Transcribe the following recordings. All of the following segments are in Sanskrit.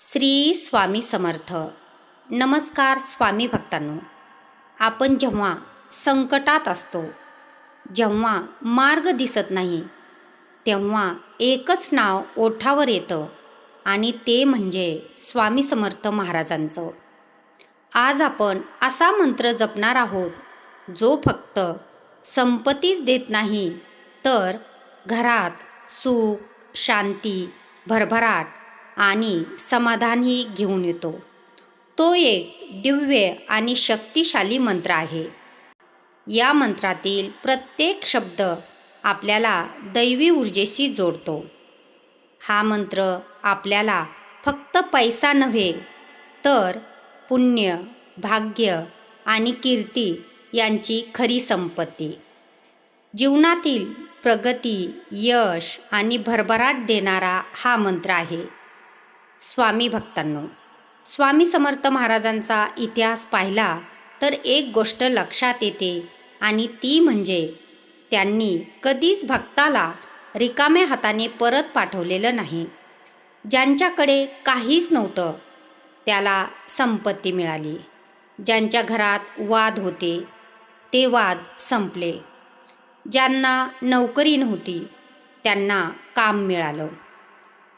श्री स्वामी समर्थ. नमस्कार स्वामी भक्तांनो. आपण जेव्हा संकटात असतो जेव्हा मार्ग दिसत नाही तेव्हा एकच नाव ओठावर येतं आणि ते म्हणजे स्वामी समर्थ महाराजांचं. आज आपण असा मंत्र जपणार आहोत जो फक्त संपत्तीच देत नाही तर घरात सुख शांती भरभराट आणि समाधानही घेऊन येतो. तो एक दिव्य आणि शक्तिशाली मंत्र आहे. या मंत्रातील प्रत्येक शब्द आपल्याला दैवी ऊर्जेशी जोडतो. हा मंत्र आपल्याला फक्त पैसा नव्हे तर पुण्य भाग्य आणि कीर्ती यांची खरी संपत्ती. जीवनातील प्रगती यश आणि भरभराट देणारा हा मंत्र आहे. स्वामी भक्तांनो स्वामी समर्थ महाराजांचा इतिहास पाहिला तर एक गोष्ट लक्षात येते आणि ती म्हणजे त्यांनी कधीच भक्ताला रिकाम्या हाताने परत पाठवलेलं नाही. ज्यांच्याकडे काहीच नव्हतं त्याला संपत्ती मिळाली. ज्यांच्या घरात वाद होते ते वाद संपले. ज्यांना नोकरी नव्हती त्यांना काम मिळालं.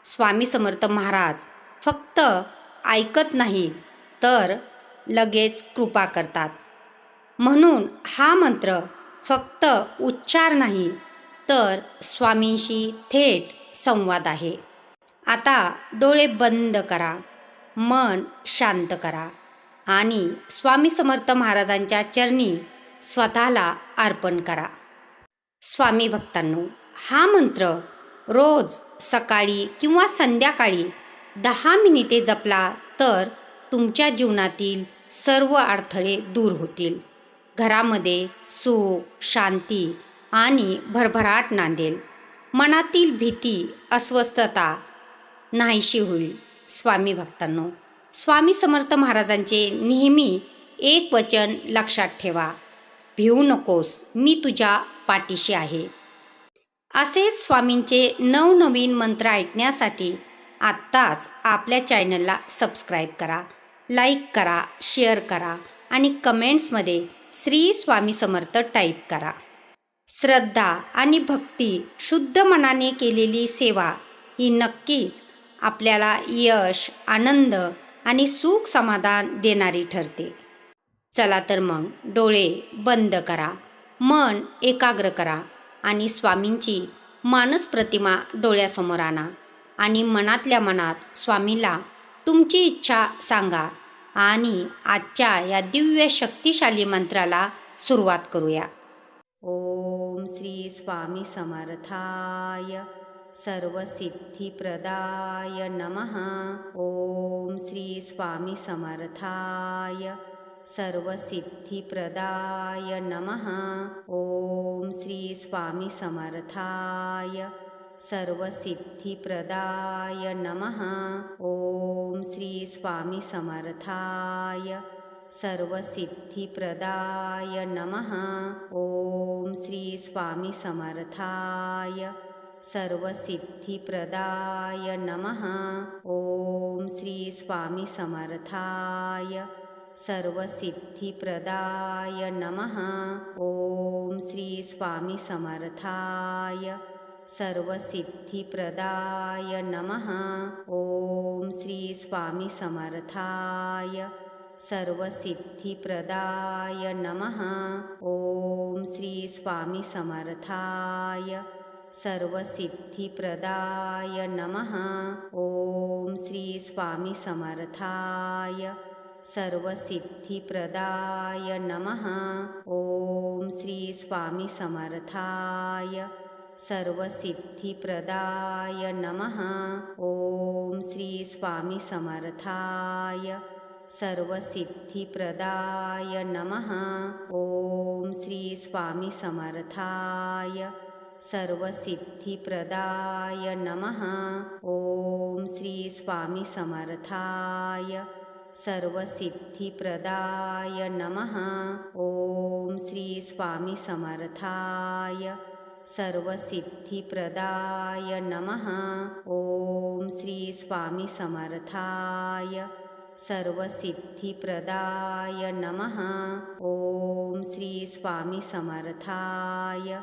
स्वामी समर्थ महाराज फक्त ऐकत नाही तर लगेच कृपा करतात. म्हणून हा मंत्र फक्त उच्चार नाही तर स्वामींशी थेट संवाद आहे. आता डोळे बंद करा मन शांत करा आणि स्वामी समर्थ महाराजांच्या चरणी स्वतःला अर्पण करा. स्वामी भक्तांनो हा मंत्र रोज सकाळी किंवा संध्याकाळी दहा मिनिटे जपला तर तुमच्या जीवनातील सर्व अडथळे दूर होतील. घरामध्ये सुख शांती आणि भरभराट नांदेल. मनातील भीती अस्वस्थता नाहीशी होईल. स्वामी भक्तांनो स्वामी समर्थ महाराजांचे नेहमी एक वचन लक्षात ठेवा. भिवू नकोस मी तुझ्या पाठीशी आहे. असेच स्वामींचे नवनवीन मंत्र ऐकण्यासाठी आत्ताच आपल्या चॅनलला सबस्क्राईब करा लाईक करा शेअर करा आणि कमेंट्समध्ये श्री स्वामी समर्थ टाईप करा. श्रद्धा आणि भक्ती शुद्ध मनाने केलेली सेवा ही नक्कीच आपल्याला यश आनंद आणि सुख समाधान देणारी ठरते. चला तर मग डोळे बंद करा मन एकाग्र करा आणि स्वामींची मानस प्रतिमा डोळ्यासमोर आणा आणि मनातल्या मनात स्वामीला तुमची इच्छा सांगा आणि आजच्या या दिव्य शक्तिशाली मंत्राला सुरुवात करूया. ओम श्री स्वामी समर्थाय. सर्वसिद्धिप्रदाय नमः. ओम श्री स्वामी समर्थाय. सर्वसिद्धिप्रदाय नमः। ॐ श्री स्वामी समर्थाय सर्वसिद्धिप्रदाय नमः। ॐ श्री स्वामी समर्थाय सर्वसिद्धिप्रदाय नमः। ॐ श्री स्वामी समर्थाय सर्वसिद्धिप्रदाय नमः। ॐ श्री स्वामी समर्थाय सर्वसिद्धिप्रदाय नमः। ॐ श्री स्वामी समर्थाय सर्वसिद्धिप्रदाय नमः। ॐ श्री स्वामी समर्थाय सर्वसिद्धिप्रदाय नमः। ॐ श्री स्वामी समर्थाय सर्वसिद्धिप्रदाय नमः। ॐ श्री स्वामी समर्थाय सर्वसिद्धिप्रदाय नमः। ॐ श्री स्वामी समर्थाय सर्वसिद्धिप्रदाय नमः। ॐ श्री स्वामी समर्थाय सर्वसिद्धिप्रदाय नमः। ॐ श्री स्वामी समर्थाय सर्वसिद्धिप्रदाय नमः। ॐ श्री स्वामी समर्थाय सर्वसिद्धिप्रदाय नमः। ॐ श्री स्वामी समर्थाय सर्वसिद्धिप्रदाय नमः। ॐ श्री स्वामी समर्थाय सर्वसिद्धिप्रदाय नमः। ॐ श्री स्वामी समर्थाय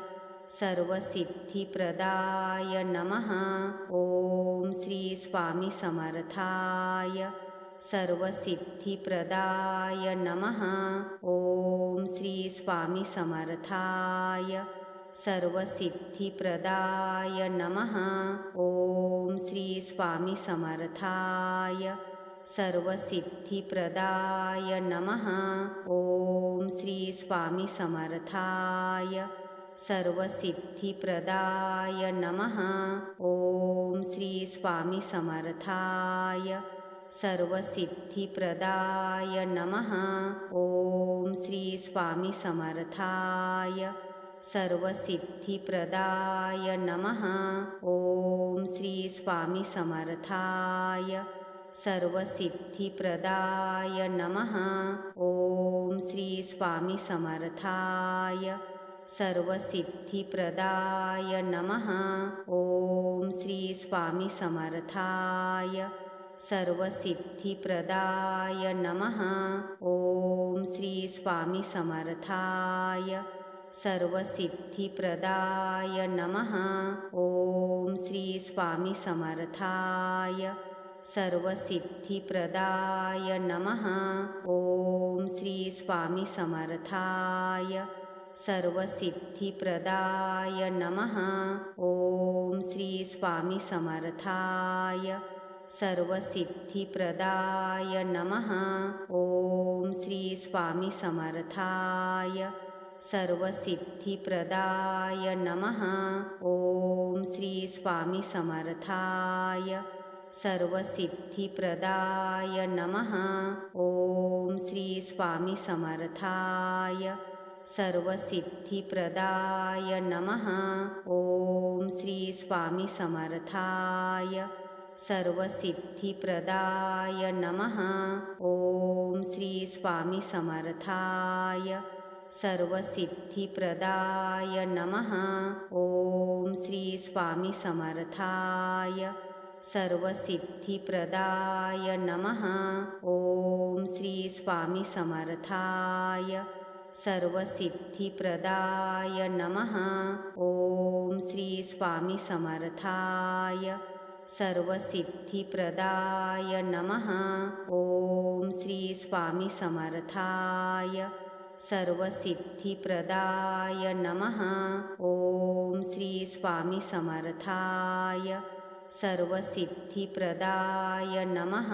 सर्वसिद्धिप्रदाय नमः। ॐ श्री स्वामी समर्थाय सर्वसिद्धिप्रदाय नमः। ॐ श्री स्वामी समर्थाय सर्वसिद्धिप्रदाय नमः। ॐ श्री स्वामी समर्थाय सर्वसिद्धिप्रदाय नमः। ॐ श्री स्वामी समर्थाय सर्वसिद्धिप्रदाय नमः। ॐ श्री स्वामी समर्थाय सर्वसिद्धिप्रदाय नमः। ॐ श्री स्वामी समर्थाय। सर्वसिद्धिप्रदाय नमः। ॐ श्री स्वामी समर्थाय। सर्वसिद्धिप्रदाय नमः। ॐ श्री स्वामी समर्थाय। सर्वसिद्धिप्रदाय नमः। ॐ श्री स्वामी समर्थाय। सर्वसिद्धिप्रदाय नमः। ॐ श्री स्वामी समर्थाय सर्वसिद्धिप्रदाय नमः। ॐ श्री स्वामी समर्थाय सर्वसिद्धिप्रदाय नमः। ॐ श्री स्वामी समर्थाय सर्वसिद्धिप्रदाय नमः। ॐ श्री स्वामी समर्थाय सर्वसिद्धिप्रदाय नमः। ॐ श्री स्वामी समर्थाय सर्वसिद्धिप्रदाय नमः। ॐ श्री स्वामी समर्थाय सर्वसिद्धिप्रदाय नमः। ॐ श्री स्वामी समर्थाय सर्वसिद्धिप्रदाय नमः। ॐ श्री स्वामी समर्थाय सर्वसिद्धिप्रदाय नमः। ॐ श्री स्वामी समर्थाय सर्वसिद्धिप्रदाय नमः। ॐ श्री स्वामी समर्थाय सर्वसिद्धिप्रदाय नमः। ॐ श्री स्वामी समर्थाय सर्वसिद्धिप्रदाय नमः। ॐ श्री स्वामी समर्थाय सर्वसिद्धिप्रदाय नमः। ॐ श्री स्वामी समर्थाय सर्वसिद्धिप्रदाय नमः। ॐ श्री स्वामी समर्थाय सर्वसिद्धिप्रदाय नमः।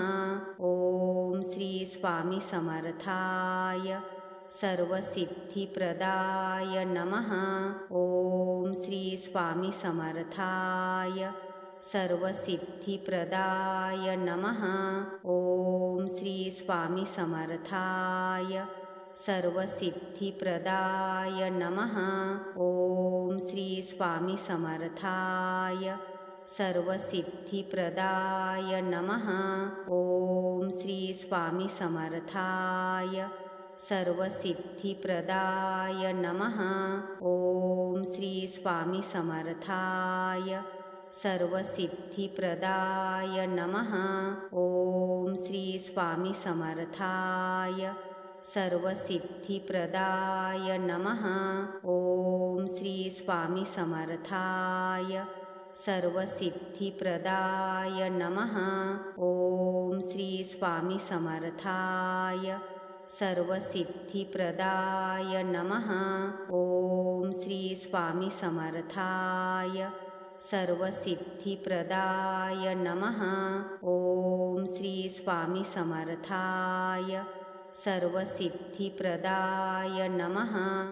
ॐ श्री स्वामी समर्थाय सर्वसिद्धिप्रदाय नमः। ॐ श्री स्वामी समर्थाय सर्वसिद्धिप्रदाय नमः। ॐ श्रीस्वामिसमर्थाय सर्वसिद्धिप्रदाय नमः। ॐ श्रीस्वामिसमर्थाय सर्वसिद्धिप्रदाय नमः। ॐ श्रीस्वामिसमर्थाय सर्वसिद्धिप्रदाय नमः। ॐ समर्थाय सर्वसिद्धिप्रदाय नमः। ॐ श्री स्वामी समर्थाय सर्वसिद्धिप्रदाय नमः। ॐ श्री स्वामी समर्थाय सर्वसिद्धिप्रदाय नमः। ॐ श्री स्वामी समर्थाय सर्वसिद्धिप्रदाय नमः। ॐ श्री स्वामी समर्थाय सर्वसिद्धिप्रदाय नमः। ॐ श्री स्वामी समर्थाय। सर्वसिद्धिप्रदाय नमः।